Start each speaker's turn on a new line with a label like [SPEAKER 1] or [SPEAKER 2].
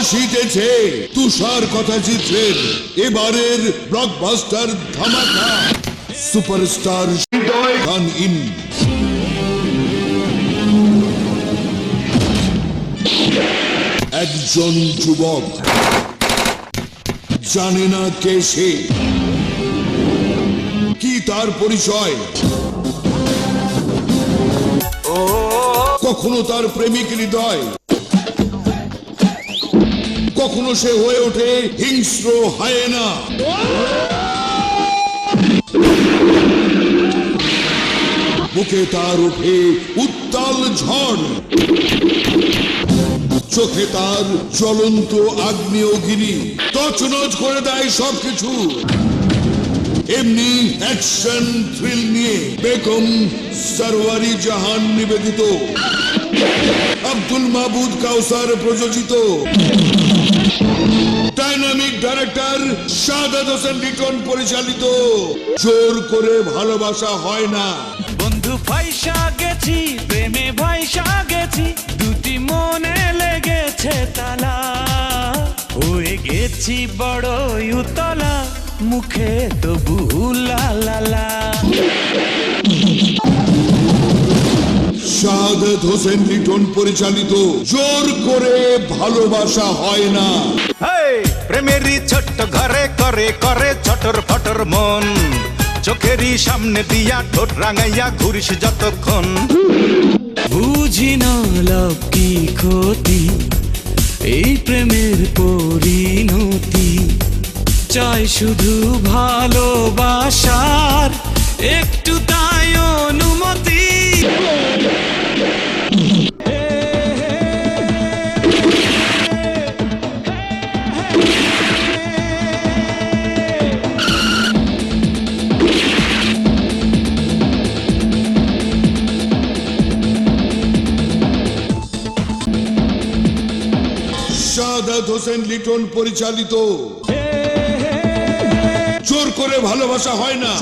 [SPEAKER 1] আসিতেছে তুষার কথা চিত্রের, এবারের ব্লকবাস্টার ধামাকা সুপারস্টার গান ইন। একজন যুবক জানে না কে সে, কি তার পরিচয়, কখনো তার প্রেমিক হৃদয়। কখনো সে হয়ে ওঠে হিংস্র হায়না। বুকে তার ওঠে উত্তাল ঝড়। চোখে তার জ্বলন্ত আগ্নেয়গিরি। তছনছ করে দেয় সবকিছু। এমনি অ্যাকশন থ্রিল নিয়ে বেগম সরওয়ারি জাহান নিবেদিত। আব্দুল মাহবুদ কাউসার প্রযোজিত। ডাইনামিক ডাইরেক্টর শাহাদ হোসেন লিটন পরিচালিত। জোর করে ভালোবাসা হয় না।
[SPEAKER 2] বন্ধু ফাইসা গেছি, প্রেমে ভাইসা গেছি, দুটি মনে লেগেছে তালা। হয়ে গেছি বড় উতলা, মুখে তবু লালা
[SPEAKER 1] শাহাদ হোসেন লিটন পরিচালিত। জোর করে ভালোবাসা হয় না।
[SPEAKER 2] প্রেমেরই ছোট্ট ঘরে করে করে ছটর ফটর মন। চোখেরই সামনে দিয়া ঠোঁট রাঙাইয়া ঘুরিস যতক্ষণ। বুঝি না লাভ কি ক্ষতি এই প্রেমের পরিণতি। চাই শুধু ভালোবাসার একটু
[SPEAKER 1] শাহাদ হোসেন লিটন পরিচালিত। জোর করে ভালোবাসা হয় না।